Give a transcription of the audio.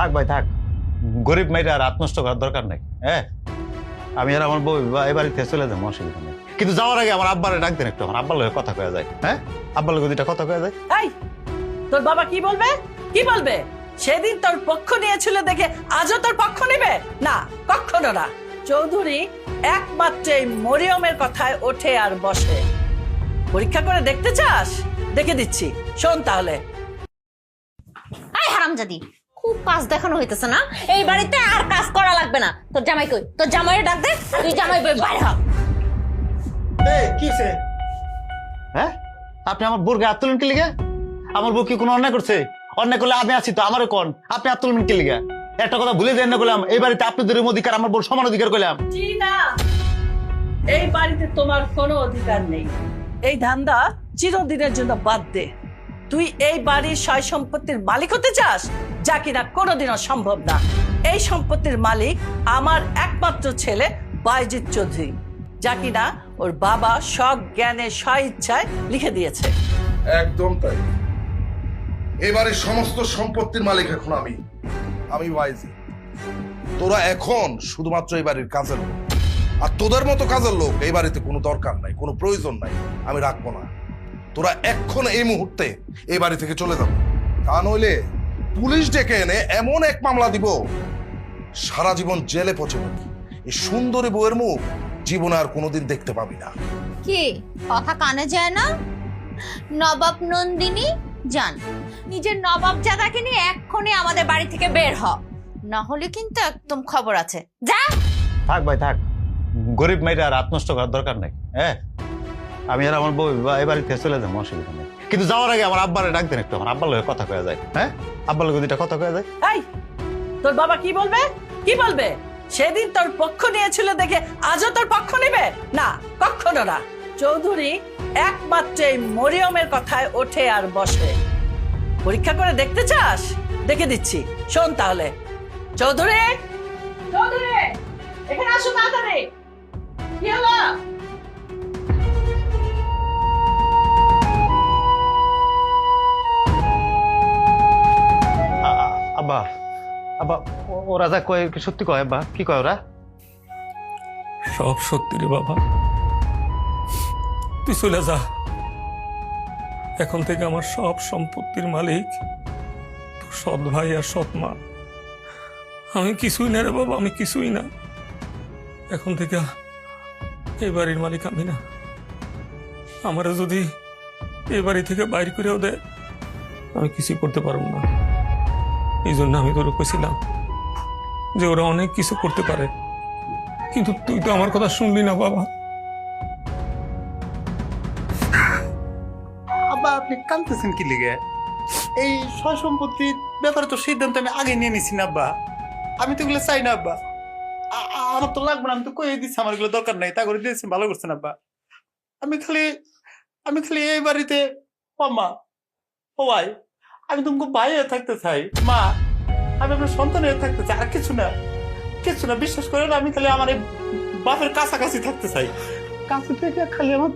থাক ভাই থাক। গরিব মেয়েটা আর আত্মষ্ট করার দরকার নেই। হ্যাঁ আমি আর আমার বউ এ বাড়িতে চলে যাব অসুবিধা নেই। কিন্তু যাওয়ার আগে আমার আব্বারে ডাক দেন একটু আমার। আব্বার লোক কথা কয়া যায়। হ্যাঁ? আব্বার লোক দুইটা কথা কয়া যায়। এই তোর বাবা কি বলবে? কি বলবে? সেদিন তোর পক্ষ নিয়েছিল দেখে আজও তোর পক্ষ নেবে? না কখনো না। চৌধুরী একমাত্র এই মরিয়মের কথায় ওঠে আর বসে। পরীক্ষা করে দেখতে চাস? দেখে দিচ্ছি। শোন তাহলে। আই হারামজাদি খুব কাজ দেখানো হইতেছে না? এই বাড়িতে আর কাজ করা লাগবে না। তোর জামাই কই? তোর জামাইয়ের ডাক দে তুই জামাই বই বাইরে হ। কিছে হ্যাঁ? আপনি আমার বোরকে হাত তুলেন কি লিগে? আমার বউ কি কোনো অন্যায় করছে? অন্যায় করলে আমি আছি তো আমারও কোন? আপনি হাত তুলবেন কি লিগে? একটা কথা ভুলে যান না করলাম এই বাড়িতে আপনাদের অধিকার আমার বউ সমান অধিকার করলাম জি না এই বাড়িতে তোমার কোনো অধিকার নেই। এই ধান্দা চিরদিনের জন্য বাদ দে। তুই এই বাড়ির সয় সম্পত্তির মালিক হতে চাস? যা কিনা কোনোদিনও সম্ভব না। এই সম্পত্তির মালিক আমার একমাত্র ছেলে বাইজিৎ চৌধুরী, যা কিনা ওর বাবা সব জ্ঞানে স্ব ইচ্ছায় লিখে দিয়েছে। একদম তাই। এবারে সমস্ত সম্পত্তির মালিক এখন আমি। আমি ওয়াইজি তোরা এখন শুধুমাত্র এই বাড়ির কাজের লোক। আর তোদের মতো কাজের লোক এই বাড়িতে কোনো দরকার নাই, কোনো প্রয়োজন নাই। আমি রাখব না। তোরা এখন এই মুহূর্তে এই বাড়ি থেকে চলে যাবে তা নইলে পুলিশ ডেকে এনে এমন এক মামলা দিব সারা জীবন জেলে পচে। এই সুন্দরী বউয়ের মুখ জীবনে আর কোনোদিন দেখতে পাবি না। কি? কথা কানে যায় না? নবাব নন্দিনী যান। নিজের নবাব জাদাকে নিয়ে এক্ষুনি আমাদের বাড়ি থেকে বের হ। না হলে কিন্তু একদম খবর আছে। যা! থাক ভাই থাক। গরিব মেয়েটা আর আত্মষ্ট করার দরকার নেই হ্যাঁ? আমি আর আমার বউ এই বাড়িতে চলে যাব, অসুবিধা নেই। কিন্তু যাওয়ার আগে আমার আব্বারে ডাক দেন একটু আমার আব্বার লোক কথা কয়ে যায়। হ্যাঁ? আব্বার লোক দুইটা কথা কয়ে যায়। এই, তোর বাবা কি বলবে? কি বলবে? সেদিন তোর পক্ষ নিয়েছিল দেখে আজও তোর পক্ষ নেবে? না, কখনো না। চৌধুরী একমাত্র এই মরিয়মের কথায় ওঠে আর বসে। পরীক্ষা করে দেখতে চাস? দেখে দিচ্ছি। শোন তাহলে। চৌধুরী! চৌধুরী! এখানে আসো তাড়াতাড়ি। কি হলো? আব্বা যা কয় সত্যি কয়, আব্বা? কি কয় ওরা? সব সত্যি রে বাবা। তুই চলে যা। এখন থেকে আমার সব সম্পত্তির মালিক। সৎ ভাই আর সৎ মা। আমি কিছুই না রে বাবা, আমি কিছুই না। এখন থেকে এই বাড়ির মালিক আমি না। আমার যদি এই বাড়ি থেকে বাইর করেও দেয়, আমি কিছুই করতে পারব না। এই জন্য আমি তোর কইছিলাম যে ওরা অনেক কিছু করতে পারে। কিন্তু তুই তো আমার কথা শুনলি না, বাবা। আব্বা, আপনি কাঁদতেছেন কি লিগে? এই সয় সম্পত্তির ব্যাপারে তো সিদ্ধান্ত আমি আগে নিয়ে নিছি না, আব্বা। আমি তো এগুলো চাই না, আব্বা। আমার তো লাগবে না, আমি তো কয়ে দিচ্ছি আমার এগুলো দরকার নাই। তা করে দিয়েছি ভালো করছেন, আব্বা। আমি খালি আমি খালি এই বাড়িতে ও মা ও ভাই আমি তুমি বাইরে থাকতে চাই। মা, আমি আপনার সন্তান হয়ে থাকতে চাই। আর কিছু না। কিছু না, বিশ্বাস করেন আমি তাহলে আমার বাপের কাছাকাছি থাকতে চাই। কাছে থেকে খালি আমার